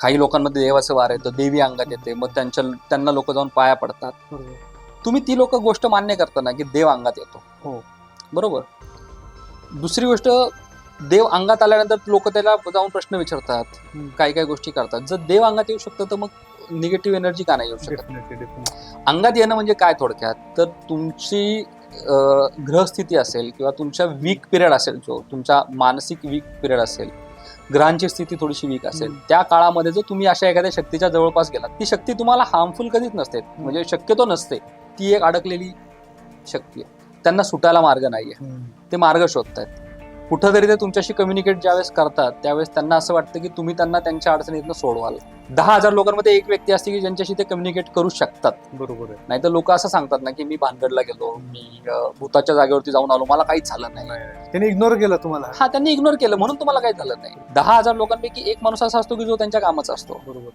काही लोकांमध्ये देवाचं वार येतं देवी अंगात येते मग त्यांच्या त्यांना लोक जाऊन पाया पडतात. तुम्ही ती लोक गोष्ट मान्य करताना की देव अंगात येतो. हो. बरोबर. दुसरी गोष्ट देव अंगात आल्यानंतर लोक त्याला जाऊन प्रश्न विचारतात. काही काही गोष्टी करतात. जर देव अंगात येऊ शकतं तर मग निगेटिव्ह एनर्जी का नाही येऊ शकत? अंगात येणं म्हणजे काय थोडक्यात? तर तुमची ग्रहस्थिती असेल किंवा तुमच्या वीक पिरियड असेल जो तुमचा मानसिक वीक पिरियड असेल ग्रहांची स्थिती थोडीशी वीक असेल. त्या काळामध्ये जर तुम्ही अशा एखाद्या शक्तीच्या जवळपास गेलात ती शक्ती तुम्हाला हार्मफुल कधीच नसते. म्हणजे शक्यतो नसते. ती एक अडकलेली शक्ती आहे. त्यांना सुटायला मार्ग नाहीये. ते मार्ग शोधतायत. कुठंतरी ते तुमच्याशी कम्युनिकेट ज्यावेळेस करतात त्यावेळेस त्यांना असं वाटतं की तुम्ही त्यांना त्यांच्या अडचणीतनं सोडवाल. दहा हजार लोकांमध्ये एक व्यक्ती असते की ज्यांच्याशी ते कम्युनिकेट करू शकतात. बरोबर आहे. नाही तर लोक असं सांगतात ना की मी भानगडला गेलो मी भूताच्या जागेवरती जाऊन आलो मला काहीच झालं नाही. त्यांनी इग्नोर केलं तुम्हाला. हा त्यांनी इग्नोर केलं म्हणून तुम्हाला काही झालं नाही. दहा हजार लोकांपैकी एक माणूस असा असतो की जो त्यांच्या कामाचा असतो. बरोबर.